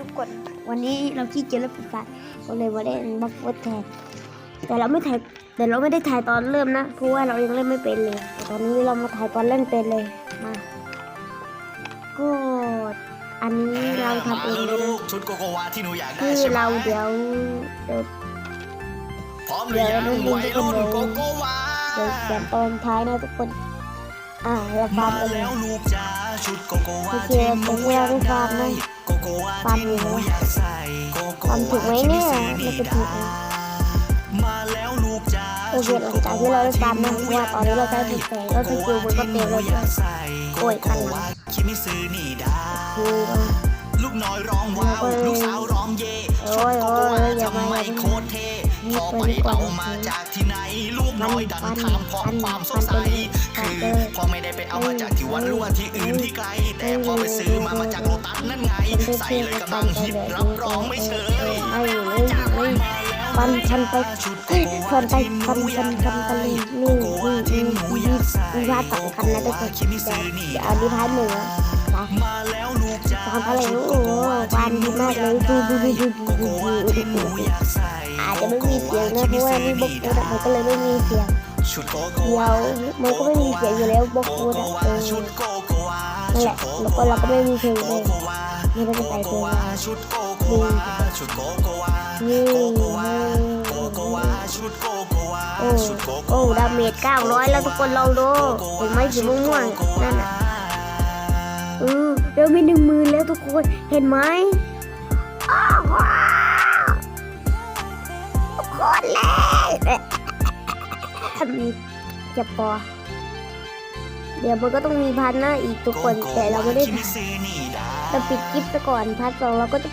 ทุกคนวันนี้เราขี้เกียจเล่นฟีฟ่าก็เลยมาเล่นบล็อกเวิร์ดแทนแต่เราไม่ถ่ายแต่เราไม่ได้ถ่ายตอนเริ่มนะ เพราะว่าเรายังเล่นไม่เป็นเลยแต่ตอนนี้เรามาถ่ายตอนเล่นเป็นเลยมาก็อันนี้เราทำเองเลยนะชุดโกโกวาที่หนูอยากได้คือใช่ไหมเราเดี๋ยวเดี๋ยวพร้อมหรือยังเดี๋ยววัยรุ่นเดี๋ยวโกโกวาเดี๋ยวเขียนตอนท้ายนะทุกคนอ่าเราฟามาร์มกันเลยแล้วลูกจ๋าชุดโกโกวาโอเคที่หนูผมอยากไม่ฟาร์มได้นะ โกโกวาฟาร์มที่อยู่หนูนะอยากใส่โกโกฟาร์มถูกไหมเนี่ยไม่ถูกนะมาแล้วลูกจ๋าโอเคหลังจากที่เราได้ฟาร์มนะเพราะว่าตอนนี้เราใช้ถูกแสงแล้วสกิลมันก็เต็มเลยด้วยโอ้ยคันหลังคิมิซึนี่ดาคือลูกน้อยร้องว้าวโอ้ยลูกสาวร้องเย่โอ้ยชุดโกโกวาโอ้ยอย่าทำมาไมอย่ามาโคตรเท่ นี่พอไปเอามาจากที่ไหนลูกน้อยดันถามพราะความสงสัยคือพ่อไม่ได้ไปเอามาจากที่วัดหรือว่าที่อื่นที่ไกล แต่พอไปซื้อมามาจากโลตัสนั่นไง ใส่เลยกำลังฮิตรับรองไม่เชยไม่ไม่ไม่ฟันชันไปฟันไปฟันฟันฟันฟันนี่นี่นี่นี่นี่ว่าสำคัญนะทุกคนเดี๋ยวเอาดีพาร์ทหนึ่งนะ มาแล้วลูกจ๋าอะไรโอ้โหฟันดีมากเลยดูดูดูดูดูดูอาจจะไม่มีเสียงนะเพราะว่านี่บล็อกฟูดมันก็เลยไม่มีเสียงเดียวมันก็ไม่มีเสียงอยู่แล้วบล็อกฟูดอะเออนั่นแหละแล้วก็เราก็ไม่มีเพลงเลยไม่ได้ไปเพลงมาชุดโกโกวาชุดโกโกวานี่โกโกวาโกโกวาชุดโกโกวาโอ้โอ้ดาเมจ900แล้วทุกคนลองดูเห็นไหมสีม่วงๆนั่นน่ะเออ เดี๋ยวมีหนึ่งหมื่นแล้วทุกคนเห็นไหมอ้าวว้าวทุกคนเลยทำมีจะปอเดี๋ยวมันก็ต้องมีพันหน้าอีกทุกคนแต่เราไม่ได้ถ่ายเราปิดคลิปไปก่อนพาร์ทสองเราก็จะ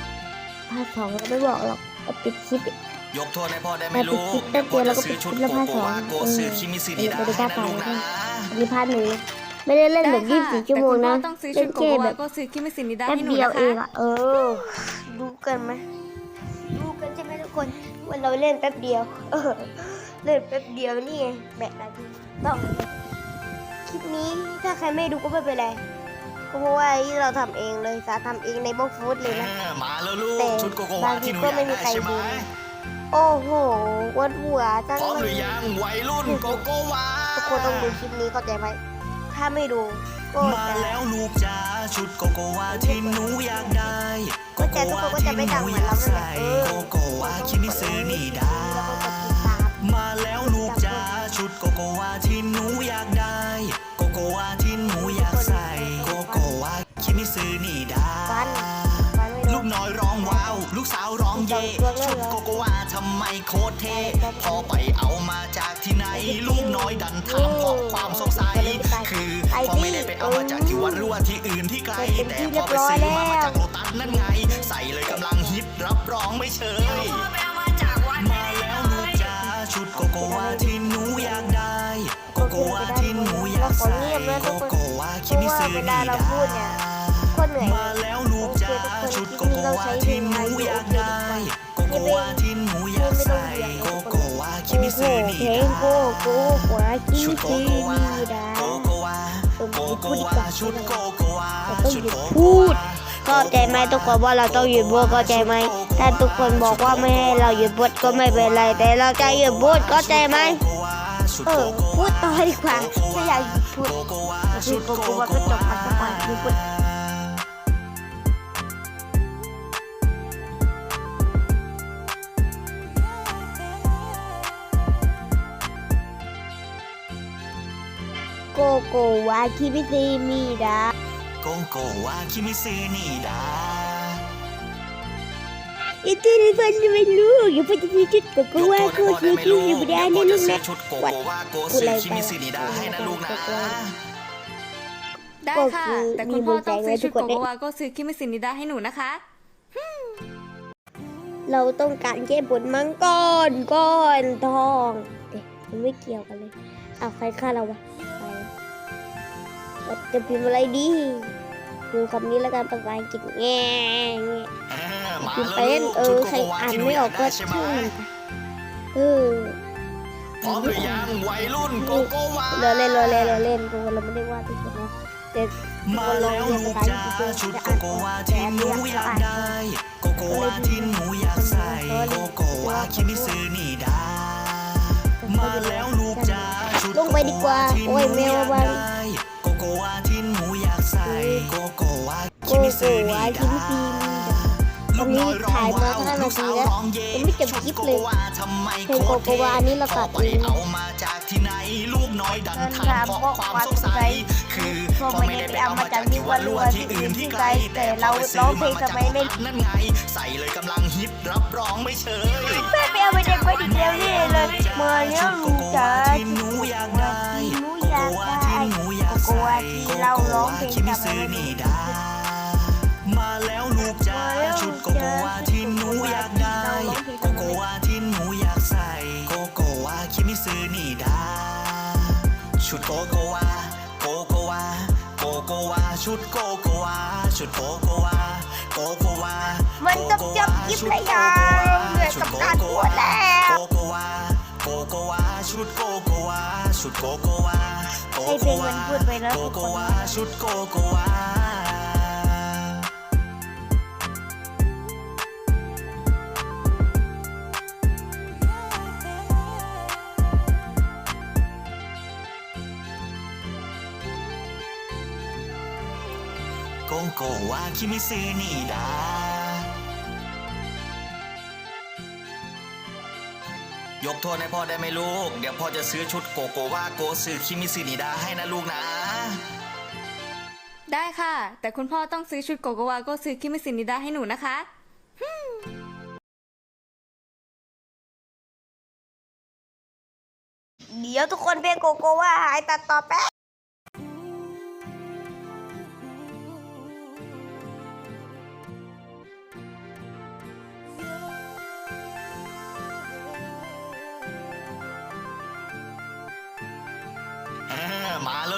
พาร์ทสองเราไม่บอกหรอกเราปิดคลิปยกโทษให้พ่อได้ไหม่รู้แต่ปิดคลิปแป๊บเดียวแล้วก็ปิดคลิปแล้วพาสองโกซื้อคิมิซินิดาเออไม่ได้ให้กล้านะลูกถ่ายนะมีพาร์ทหนึ่งนะ ไม่ได้เล่นแบบได้ยี่สิบค่ะสี่ชั่วโมงนะแต่คุณพ่อต้องซื้อเล่ชุนดโกแค่โกแบวาบก็ซื้อคิมิสินิดาแป๊บให้หนูเดียวนะเองคะอะเออดูกันไหมดูกันใช่ไหมทุกคนว่าเราเล่นแป๊บเดียว เออ เล่นแป๊บเดียวนี่ไงแบตนาทีต้องคลิปนี้ถ้าใครไม่ดูก็ไม่เป็นไรก็เพราะว่าที่เราทำเองเลยสาทำเองในบล็อกฟูดเลยนะเออมาแล้วลูกแต่ชุดโกโกบาวางทีที่หนูก็อยาไม่กมีได้ใครใช่ไหมดูโอ้โหวัดหัวจังพร้อมเลหรืยอยังวัยรุ่นโกโกวาทุกคนต้องดูคลิปนี้เข้าใจไหม ถ้าไม่ดูก็มาจะแล้วลูกจ๋าชุดโกโกวาที่หนูอยากได้ก็จะทุกคนก็จะไม่ดังเหมือนเรานั่นแหละเออโกโกวาคิมิซึนิดาแล้วก็กดติดตามมาแล้วลูกจ๋าชุดโกโกวาที่หนูอยากได้โกโกวาที่หนูอยากใส่โกโกวาคิมิซึนิดาฟันฟันไม่ลูกน้อยร้องว้าวลูกสาวร้องเย่ชุดโกโกวาทำไมโคตรเท่พอไปเอามาจาก ที่ไหน ลูกน้อยดันถามเพราะความสงสัย คือพอไม่ได้ไปเอามาจากที่วัดรือว่าที่อื่นที่ไกล แต่พอไปซื้อมามาจากโลตัสนั่นไง ใส่เลยกำลังฮิตรับรองไม่เชยมาแล้วลูกจ๋าชุดโกโกวาที่หนูอยากได้ โกโกวาที่หนูอยากใส่โกโกวาเพคิราะมิซึเวนิลาเราดาพูดเนี่ยโคนเหนื่อยมาแล้วลูกจ๋าชุดโกโกวาที่หนูอยากได้ โกโกวาที่หนูอยากใส่ เพลงโกโก้กว่าคิชุดโกซีนีดาโกโกวาโกโกวาชุดโกโกวาเราต้องหยุดพูดเข้าใจไหมทุกคนว่าเราต้องหยุดพูดเข้าใจไหมถ้าทุกคนบอกว่าไม่ให้เราหยุดพูดก็ไม่เป็นไร แต่เราจะหยุดพูดเข้าใจไหมเออพูดต่อดีกว่าถ้าอยากหยุดพูดคือโกโกโก้ว่าก็จบมาสักวันคือพูด โกโกวาคิมิซีมีดาโกโกวาคิมิซึนิดาอีที่นี่ฟันไม่รู้อย่าไปจะชุดโกโกวาโกยกโทซีษให้พ่อคิได้มิไหมซีลูดากนะลูกนะเดี๋ยวพ่อจะซื้อชุดโกโกวาโกซื้อคิมิซึนิดาให้นะลูกนะได้ค่ะก็คือแต่คุณพ่อต้องซื้อชุดมีบนแจกไว้ทุกคนโกโกวาก็ซื้อคิมิสินิดาให้หนูนะคะเราต้องการแก้บนมังกรก้อนทองเอ๊ะมันไม่เกี่ยวกันเลยเอาใครฆ่าเราวะไป เราจะพิมพ์อะไรดีดูคำนี้แล้วกันภาษาอังกฤษแง่พิมพ์ไป็นเออใครอ่านไม่ออกก็ช่างเออพร้อมหรือยังวัยรุ่นโกโกวาเราเล่นเราเล่นเราเล่นกโเราไม่ได้ว่าที่คนนะแต่มาแล้วลูกจ้าชุดโกโกวาที่หนูอยากได้โกโกวาที่หนูอยากใส่โกโกวาคิมิซือนี่ได้มาแล้วลูกจ้าชุดโลงไปดีกว่าโอ้ยแมวบ้าน โกโกวาโกโกวาคิมิซีตอนนี้ถ่ายมาห้านาทีแล้วยังไม่จบคลิปเลยเพลงโกโกวาอันนี้เราตัดเองเอามาจากที่ไหนลูกน้อยดันถามเพราะความสงสัยคือพ่อไม่ได้ไปเอามาจากที่วัดรั่วที่อื่นที่ไกลแต่เราร้องเพลงทำไมเล่นนั่นไง ใส่เลยกำลังฮิตรับรองไม่เชยแม่ไปเอาไปเด็กไว้ดีเดียวนี่เลยเมื่อเนี้ยลุงจ๋าที่หนูอยากได้หนูอยากได้โกโกวาที่เราร้องเพลงคิมิทำไมซึไม่นี่เล่นดามาแล้วลูกจ๋าชุดโกโกวาที่หนูอยากได้โกโกวาที่หนูอยากใส่โกโกวาคิมิซึนี่ดาชุดโกโกวาโกโกวาโกโกวาชุดโกโกวาชุดโกโกวาโกโกวามันต้องจบคลิปแล้วยังเหนื่อยกับการพูดแล้ว โกโกวาโกโกวาชุดโกโกวาชุดโกโกวาโกให้เพลงมันพูดไปแล้วโกทุกโกคนวาชุดโกโกวาโกโกวาคิมิซึนี่ดา ยกโทษให้พ่อได้ไหมลูก เดี๋ยวพ่อจะซื้อชุดโกโกวาโกซึคิมิซึนิดาให้นะลูกนะ ได้ค่ะ แต่คุณพ่อต้องซื้อชุดโกโกวาโกซื้อคิมิสินิดาให้หนูนะคะ เดี๋ยวทุกคนเพลงโกโกวาหายตัดต่อแป๊บ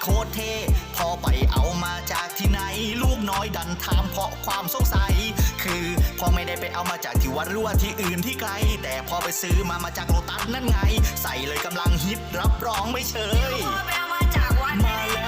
โคตรเท่พอไปเอามาจากที่ไหน ลูกน้อยดันถามเพราะความสงสัย คือพ่อไม่ได้ไปเอามาจากที่วัดรั่วที่อื่นที่ไกล แต่พอไปซื้อมามาจากโลตัสนั่นไง ใส่เลยกำลังฮิตรับรองไม่เชยมาแล้ว